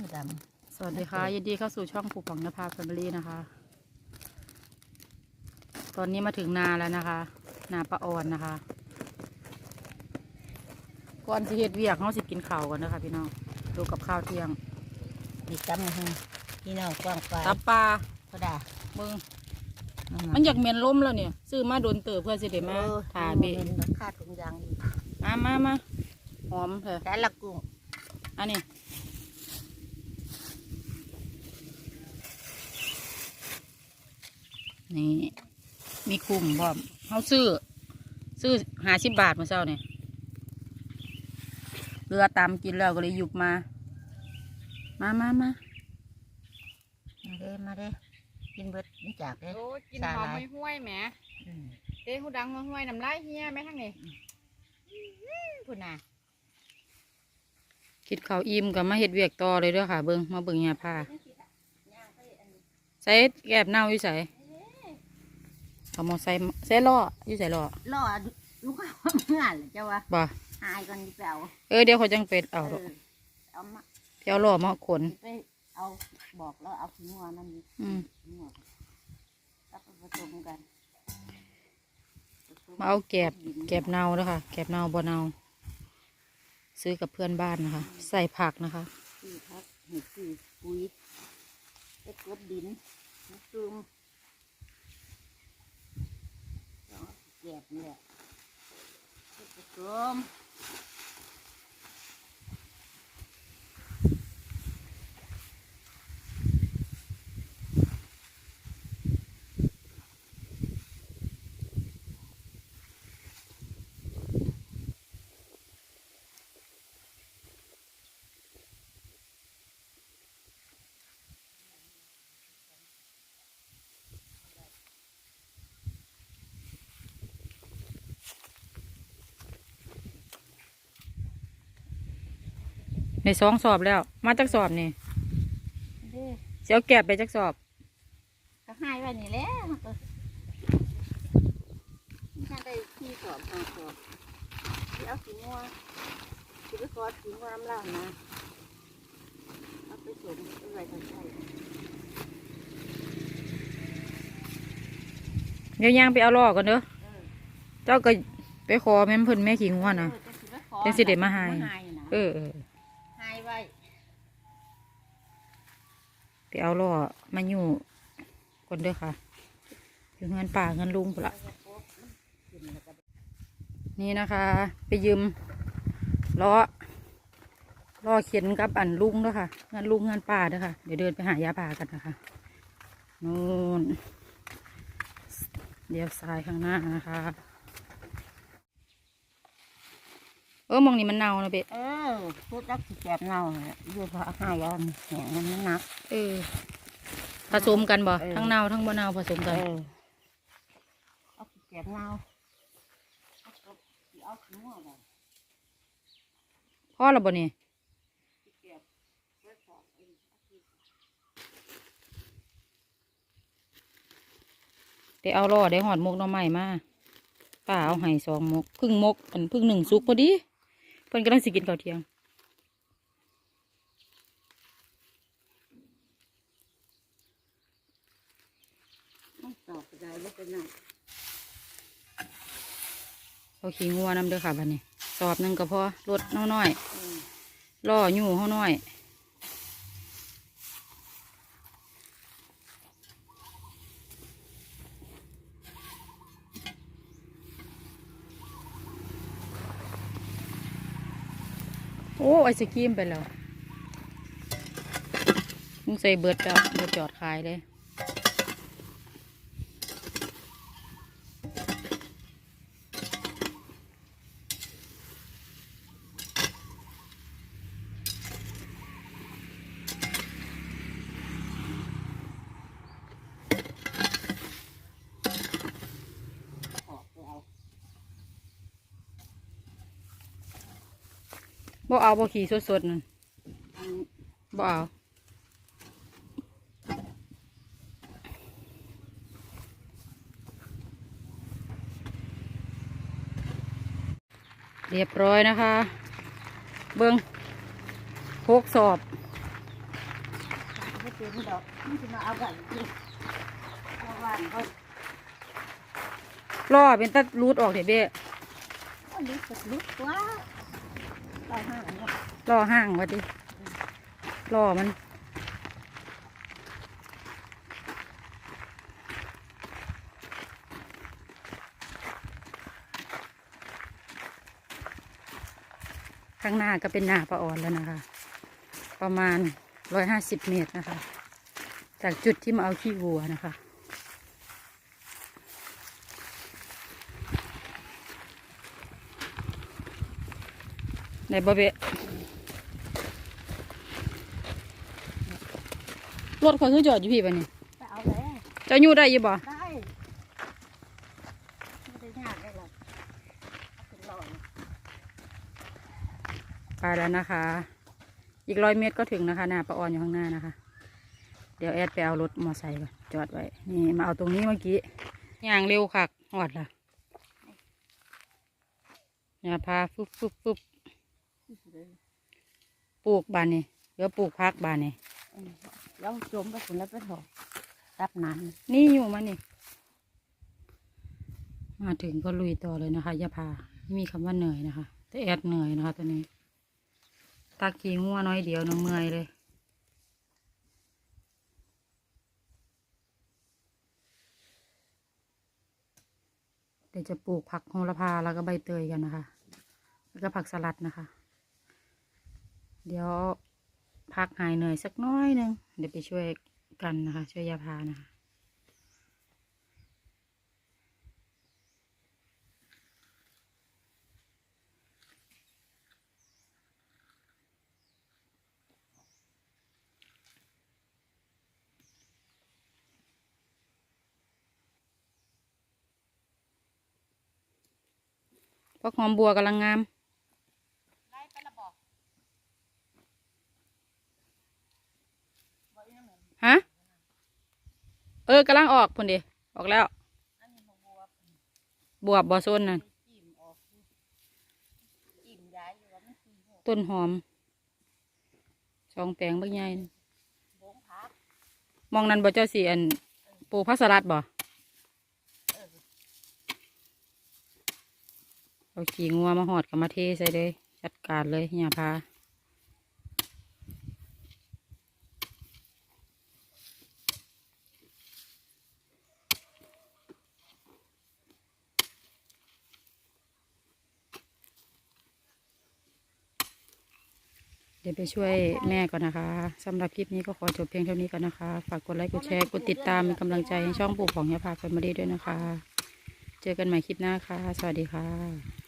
มือดสวัสดีค่ะ ยินดีเข้าสู่ช่องปู่ของนภาแฟมิลี่นะคะ ตอนนี้มาถึงนาแล้วนะคะ นาปะออนนะคะ ก่อนสิเฮ็ดเวียกเขาสิกินข้าวก่อนนะคะพี่น้อง ดูกับข้าวเที่ยงำดีจำนะฮะพี่น้องกว้างไปตับปลาก็ได้เบิงมันอยากเมียนล้มแล้วเนี่ย ซื้อมาโดนเติบเพื่อสิเดมาทาเบะคาดถุงยางอยู่มามามาหอมเถอะแต่ละกุ้งอันนี้ นี่ มีคุ้มพร้อมเขาซื้อ ซื้อหาสิบบาทเมื่อเช้าเนี่ยเรือตามกินแล้วก็เลยหยุบมา มามามามาเด้มาเด้กินเบิดนี่จากเด้โอ้ยกินสาหอมหร่ายไม่ห้วยๆแหมอืมเต้หูดังห้วยๆน้ำลายเฮียแม่ทั้งนี้พุ่นน่ะคิดเขาวอิ่มกับมาเฮ็ดเวียกต่อเลยเด้อค่ะ เบิงมาเบิงยาผ้าใส่แกบเน่าอยู่ใส่ เอามาใส่ใส่ล่ออยู่ใส่ล่อล่อลูกค้าเมื่อเลยเจ้าวะบ่หายก่อนไปเอาเออเดี๋ยวเขาจังเป็ดเอาเอดอกอเอามาเดี๋ยวล่อมาขน ไปเอาบอกแล้วเอาขี้งัวนั่นนี่อืม ขี้งัวแล้วไปผสมกันผสมาเอาแกบดินแกบเน่าแล้วค่ะ แกบเน่าบ่เน่าซื้อกับเพื่อนบ้านนะคะ ใส่ผักนะคะ สี่พักเห็ดสี่ปุ๋ยเอ็ดกบดินมะตูมสอง แกบนี่แหละเฮ็ดผสม ในสองสอบแล้ว มาจักสอบนี่เด้อเสียวแกบไปจักสอบ ก็ให้ไว้นี่แหละมันก็ถ้าได้ที่สอบหาสอบที่เอาสีงัวที่ไปขอสีงัวน้ำเล่านะเอาไปส่งไปไว้ทางใต้เดี๋ยวย่างไปเอาล่อก่อนเด้อเออเจ้าก็ไปขอแม่นเพิ่นแม่ขิงว่านะ เออจะสิไปขอจังสิได้มาให้นะเออเออ ไปเอาล่อมาอยู่ก่อนเด้อค่ะถึงเงินป่าเงินลุงปละนี่นะคะ ไปยืมล้อล้อเขียนกับอันลุงเด้วยค่ะเงานลุงเงานป่าเด้วยค่ะ เดี๋ยวเดินไปหายาป่ากันนะคะนู่นเดี๋ยวซ้ายข้างหน้านะคะ เออมองนี่มันเน่านะเบะเออพูดรักสิแกบเน่าเนี่ยอยู่เพราะให้ยอนแหงมันหนัก เออ ผสมกันบ่ เออ ทั้งเน่าทั้งบ่เน่าผสมเอกัน อเอาสิแกบเน่าเอาก็สิเอาขี้งัวไว้พ่อเราบ่นี่สิแกบไว้ขอเองเอาสิได้เอาล่อได้หอดมกหน่อไม้มาป้าเอาไห้สองมก พึ่งมกอันพึ่งหนึ่งสุกพอดี เพิ่นกำลังสิกินข้าวเที่ยงมันตอกกระไดแล้วก็นั่งเอาขี้งัวนำเด้อค่ะบัดนี้ สอบหนึ่งก็พอลดน้อยเออๆล่ออยู่เฮาน้อย โอ้ไอศกรีมไปแล้วมึงใส่เบิดแล้วเบิดจอดขายเลย ออกไปเอา บ่เอาบ่ขี่สดๆนั่นบ่เอาเรียบร้อยนะคะ เบิ้งโคกสอบล่อเป็นตะรูดออกเดี๋ยวเบ้อันนี้สุดลุกว่าตายห้า ล่อห้างวะดิล่อมันข้างหน้าก็เป็นหน้าปลาอ่อนแล้วนะคะ ประมาณร้อยห้าสิบเมตรนะคะ จากจุดที่มาเอาขี้วัวนะคะ ในบะเบะรถคนคือจอดอยู่พี่ปะนี่ไปเอาแล้วเจ้าอยู่ได้อยี่บ่ได้ไม่ได้ยากได้หรอกเอาเป็นร้อยไปแล้วนะคะ อีกร้อยเมตรก็ถึงนะคะหน้าปะออนอยู่ข้างหน้านะคะ เดี๋ยวแอดไปเอารถมอไซค์ก่อนจอดไว้ นี่มาเอาตรงนี้เมื่อกี้ย่างเร็วคักหอดละอย่าพาฟึบฟึบฟึบ ปลูกบานนี่เดี๋ยวปลูกพักบานนี่แล้วจมไปคนแล้วไปถอดรับนานนี่อยู่มานี่ มาถึงก็ลุยต่อเลยนะคะอย่าพาไม่มีคำว่าเหนื่อยนะคะแต่แอดเหนื่อยนะคะตอนนี้ตากีงัวน้อยเดียวน้องเมื่อยเลยเดี๋ยวจะปลูกผักโหระพาแล้วก็ใบเตยกันนะคะ แล้วก็ผักสลัดนะคะ เดี๋ยวพักหายเหนื่อยสักน้อยหนึ่งเดี๋ยวไปช่วยกันนะคะ ช่วยยาพานะคะพักหอมบัวกำลังงาม ไล่ไปละบอก ฮะ เออกำลังออกพุ่นดิออกแล้ว บวบบอส้นนั่นต้นหอม สองแปลงบางใหญ่นี่บงพักมองนั้นบ่เจ้าสีอันปลูกพักสลัดบ่เอาขี่งัวมาหอดกับมาเทใส่เลย จัดการเลยอย่าพา เดี๋ยวไปช่วยแม่ก่อนนะคะสำหรับคลิปนี้ก็ขอจบเพียงเท่านี้ก่อนนะคะ ฝากกดไลค์กดแชร์กดติดตามเป็นกำลังใจให้ช่องปลูกของยาพาแฟมิลี่ด้วยนะคะ เจอกันใหม่คลิปหน้าค่ะ สวัสดีค่ะ